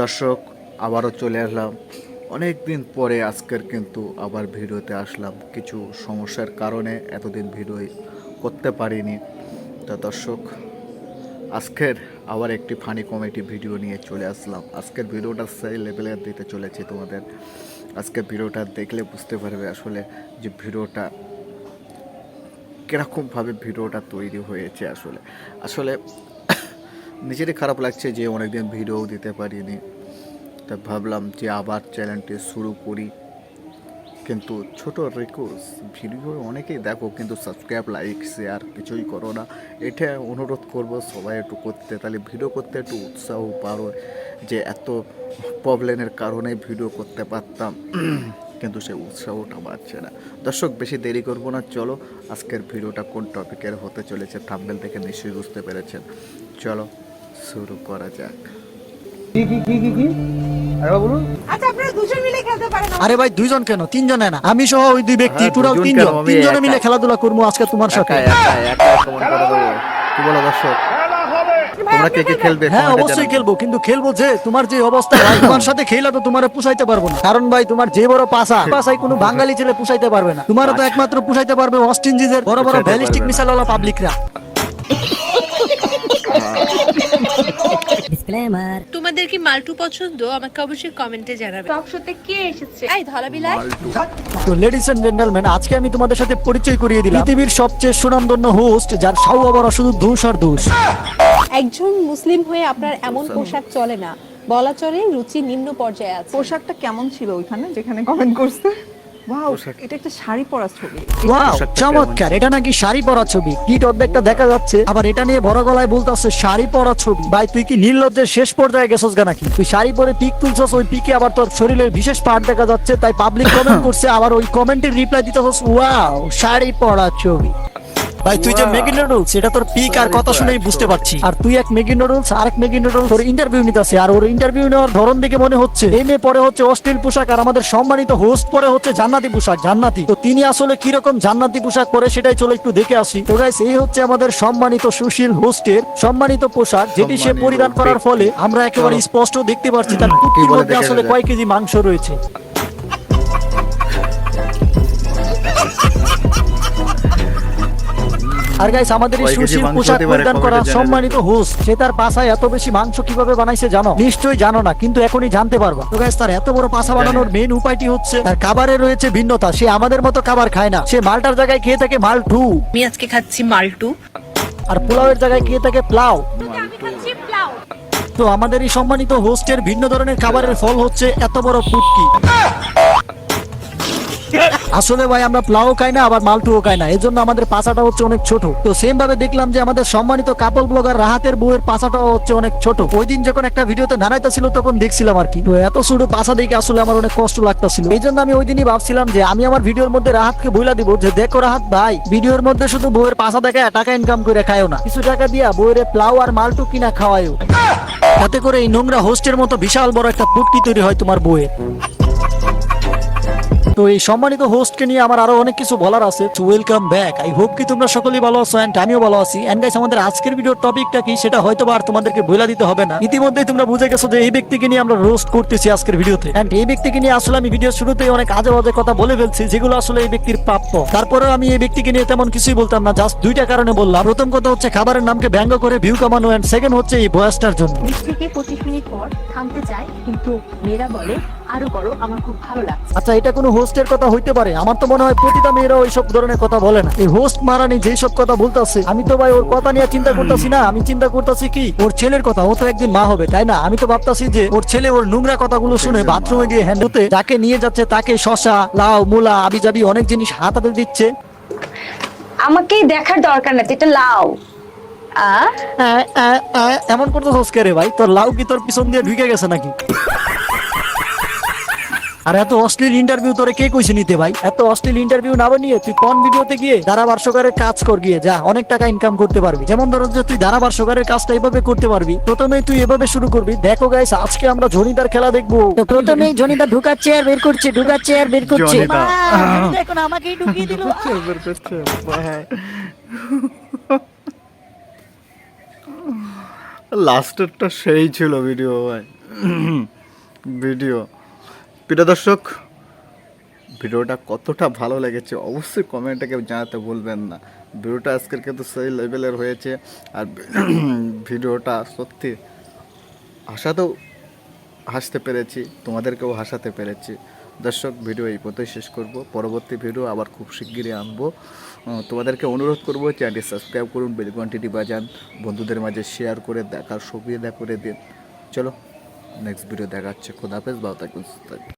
দর্শক, আবারও চলে আসলাম। অনেক দিন পরে আজকের কিন্তু আবার ভিডিওতে আসলাম। কিছু সমস্যার কারণে এতদিন ভিডিও করতে পারিনি। তা দর্শক, আজকের আবার একটি ফানি কমেডি ভিডিও নিয়ে চলে আসলাম। আজকের ভিডিওটা সেই লেভেলের দিতে চলেছে তোমাদের। আজকের ভিডিওটা দেখলে বুঝতে পারবে আসলে যে ভিডিওটা কীরকমভাবে ভিডিওটা তৈরি হয়েছে আসলে। আসলে নিজেরই খারাপ লাগছে যে অনেকদিন ভিডিও দিতে পারিনি। তা ভাবলাম যে আবার চ্যানেলটি শুরু করি। কিন্তু ছোট রিকোয়েস্ট ভিডিও অনেকেই দেখো কিন্তু সাবস্ক্রাইব লাইক শেয়ার কিছুই করো না। এটা অনুরোধ করব সবাই একটু করতে, তাহলে ভিডিও করতে একটু উৎসাহ পারো যে এত প্রবলেমের কারণে ভিডিও করতে পারতাম। কিন্তু সে উৎসাহটা বাড়ছে না। দর্শক, বেশি দেরি করব না, চলো আজকের ভিডিওটা কোন টপিকের হতে চলেছে থাম্বেল থেকে নিশ্চয়ই বুঝতে পেরেছেন। চলো। শুরু করা যাক। কি কি কি কি কি? আরে বলুন। আচ্ছা আপনারা দুজন মিলে খেলতে পারেন আরে ভাই দুইজন কেন? তিনজনে না। আমি সহ ওই দুই ব্যক্তি হ্যাঁ, টোটাল তিনজন। তিনজনে মিলে খেলাধুলা করব আজকে তোমার সাথে। কি বলো দর্শক? তোমরা কে কে খেলবে হ্যাঁ অবশ্যই খেলব কিন্তু খেলব যে তোমার যে অবস্থা ভাই তোমার সাথে খেলা তো তোমার পুষাইতে পারব না। কারণ ভাই তোমার যে বড় পাশা পাশাই কোনো বাঙালি ছেলে পুষাইতে পারবে না। তোমারও তো একমাত্র পুষাইতে পারবে অস্টিন জিজের বড় বড় ব্যালিস্টিক মিসাইল ওলা পাবলিকরা. তোমাদের কি মাল্টু পছন্দ? আমাকে অবশ্যই কমেন্টে জানাবে। টক শোতে কে এসেছে? এই ধলা বিলাই তো লেডিস এন্ড জেন্টলম্যান আজকে আমি তোমাদের সাথে পরিচয় করিয়ে দিলাম। পৃথিবীর সবচেয়ে সুনামধন্য হোস্ট যার সাউ আবার শুধু দোষ আর দোষ একজন মুসলিম হয়ে আপনার এমন পোশাক চলে না। বলা চলে রুচি নিম্ন পর্যায়ে আছে। পোশাকটা কেমন ছিল ওইখানে যেখানে কমেন্ট করছে? ওয়াও এটা একটা শাড়ি পরা ছবি। ওয়াও চমৎকার এটা নাকি শাড়ি পরা ছবি। কিট অর্ধেকটা দেখা যাচ্ছে। আবার এটা নিয়ে বড় গলায় বলতেছে শাড়ি পরা ছবি। ভাই তুই কি নির্লজ্জের শেষ পর্যায়ে গেছস গা নাকি? তুই শাড়ি পরে পিক তুলছস ওই পিকে আবার তোর শরীরের বিশেষ পার্ট দেখা যাচ্ছে তাই পাবলিক কমেন্ট করছে আবার ওই কমেন্টের রিপ্লাই দিতেছস ওয়াও শাড়ি পরা ছবি। ভাই তুই যে মেগি নুডলস এটা তোর পিক আর কথা শুনেই বুঝতে পারছি। আর তুই এক মেগি নুডলস আর এক মেগি নুডলস তোর ইন্টারভিউ নিতেছে। আর ওর ইন্টারভিউ নেওয়ার ধরন দেখে মনে হচ্ছে এই মেয়ে পরে হচ্ছে অশ্লীল পোশাক আর আমাদের সম্মানিত হোস্ট পরে হচ্ছে জান্নাতি পোশাক জান্নাতি। তো তিনি আসলে কীরকম জান্নাতি পোশাক পরে সেটাই চলে একটু দেখে আসি। তো গাইস এই হচ্ছে আমাদের সম্মানিত সুশীল হোস্টের সম্মানিত পোশাক যেটি সে পরিধান করার ফলে আমরা একেবারে স্পষ্ট দেখতে পারছি তার বলে মধ্যে আসলে। কয় কেজি মাংস রয়েছে। আর গাইস আমাদের এই সুশীল পোশাক পরিধান করা সম্মানিত হোস্ট সে তার পাশায় এত বেশি মাংস কীভাবে বানাইছে জানো? নিশ্চয়ই জানো না কিন্তু এখনই জানতে পারবা। তো গাইস তার এত বড় পাশা বানানোর মেন উপায়টি হচ্ছে তার খাবারে রয়েছে ভিন্নতা। সে আমাদের মতো খাবার খায় না। সে মালটার জায়গায় খেয়ে থাকে মালটু আমি আজকে খাচ্ছি মাল্টু আর পোলাওয়ের জায়গায় খেয়ে থাকে প্লাও। তো আমাদের এই সম্মানিত হোস্টের ভিন্ন ধরনের খাবারের ফল হচ্ছে এত বড় ফুটকি আসলে ভাই, আমরা প্লাও খাই না, আবার মালটুও খাই না। এজন্য আমাদের পাছাটা হচ্ছে অনেক ছোট। তো সেম ভাবে দেখলাম যে আমাদের সম্মানিত কাপল ব্লগার রাহাতের বউয়ের পাছাটাও হচ্ছে অনেক ছোট। ওই দিন যখন একটা ভিডিওতে ছিল তখন দেখছিলাম আর কি। তো এত ছোট পাছা দেখে আসলে আমার অনেক কষ্ট লাগতেছিল। এই জন্য আমি ওই দিনই ভাবছিলাম যে আমি আমার ভিডিওর মধ্যে রাহাতকে বইলা দিব যে, দেখো রাহাত ভাই, ভিডিওর মধ্যে শুধু বউয়ের পাছা দেখে টাকা ইনকাম করে খায়ও না। কিছু টাকা দিয়া বউয়ের প্লাও আর মালটু কিনা খাওয়ায়ও। তাতে করে এই নোংরা হোস্টের মতো বিশাল বড় একটা পুটকি তৈরি হয় তোমার বউয়ের। তো এই সম্মানিত হোস্টকে নিয়ে আমার আরও অনেক কিছু বলার আছে। ওয়েলকাম ব্যাক আই হোপ কি তোমরা সকলেই ভালো আছো এন্ড আমিও ভালো আছি। এন্ড গাইস আমাদের আজকের ভিডিওর টপিকটা কি? সেটা হয়তো আর তোমাদেরকে বলে দিতে হবে না। ইতিমধ্যেই তোমরা বুঝে গেছো যে এই ব্যক্তিকে নিয়ে আমরা রোস্ট করতেছি আজকের ভিডিওতে এন্ড এই ব্যক্তিকে নিয়ে আসলে আমি ভিডিও শুরুতেই অনেক আজে বাজে কথা বলে ফেলছি যেগুলো আসলে এই ব্যক্তির প্রাপ্য। তারপরেও আমি এই ব্যক্তিকে নিয়ে তেমন কিছুই বলতাম না জাস্ট দুইটা কারণে বললাম। প্রথম কথা হচ্ছে খাবারের নামকে ব্যঙ্গ করে ভিউ কামানো এন্ড সেকেন্ড হচ্ছে এই বয়সটার জন্য। বিশ থেকে পঁচিশ মিনিট পর থামতে চাই কিন্তু মেয়েরা বলে আরও করো আমার খুব ভালো লাগছে। আচ্ছা এটা কোনো হোস্টের কথা হইতে পারে। আমার তো মনে হয় প্রতিটা মেয়েরা ওইসব ধরনের কথা বলে না। এই হোস্ট মারানি যেই সব কথা বলতেছে আমি তো ভাই ওর কথা নিয়ে চিন্তা করতেছি না। আমি চিন্তা করতেছি কি ওর ছেলের কথা ও তো একদিন মা হবে তাই না? আমি তো ভাবতাছি যে ওর ছেলে ওর নোংরা কথাগুলো শুনে বাথরুমে গিয়ে হ্যান্ড হতে যাকে নিয়ে যাচ্ছে তাকে শশা লাউ মুলা আবি জাবি অনেক জিনিস হাতাতে দিচ্ছে। আমাকেই দেখার দরকার নেই এটা আ, এমন করতে কে রে ভাই? তোর লাউ কি তোর পিছন দিয়ে ঢুকে গেছে নাকি? আর এত অশ্লীল ইন্টারভিউ তোরে কে কইছে নিতে ভাই? এত অশ্লীল ইন্টারভিউ না বানিয়ে তুই কোন ভিডিওতে গিয়ে ধারাবার সকারের কাজ কর গিয়ে? যা অনেক টাকা ইনকাম করতে পারবি। যেমন ধরো যে তুই ধারাবার সকারের কাজটা এভাবে করতে পারবি প্রথমে তুই এভাবে শুরু করবি। দেখো গাইস আজকে আমরা জনিদার খেলা দেখব। তো প্রথমেই জনিতা ঢুকাচ্ছে আর বের করছে ঢুকাচ্ছে চেয়ার বের করছে। দেখুন আমাকেই ঢুকিয়ে দিল। বের করছে, লাস্টেরটা সেই ছিল ভিডিও ভাই। ভিডিও প্রিয় দর্শক, ভিডিওটা কতটা ভালো লেগেছে অবশ্যই কমেন্টে কেউ জানাতে বলবেন না। ভিডিওটা আজকের কিন্তু সেই লেভেলের হয়েছে আর ভিডিওটা সত্যি হাসাতেও হাসতে পেরেছি, তোমাদেরকেও হাসাতে পেরেছি। দর্শক, ভিডিও এই পথেই শেষ করব। পরবর্তী ভিডিও আবার খুব শিগগিরই আনব। তোমাদেরকে অনুরোধ করব চ্যানেলটি সাবস্ক্রাইব করুন বেল ঘন্টিটি বাজান বন্ধুদের মাঝে শেয়ার করে দেখার সুবিধা করে দিন। চলো নেক্সট ভিডিও দেখাচ্ছে খোদাফেজ বা থাকুন।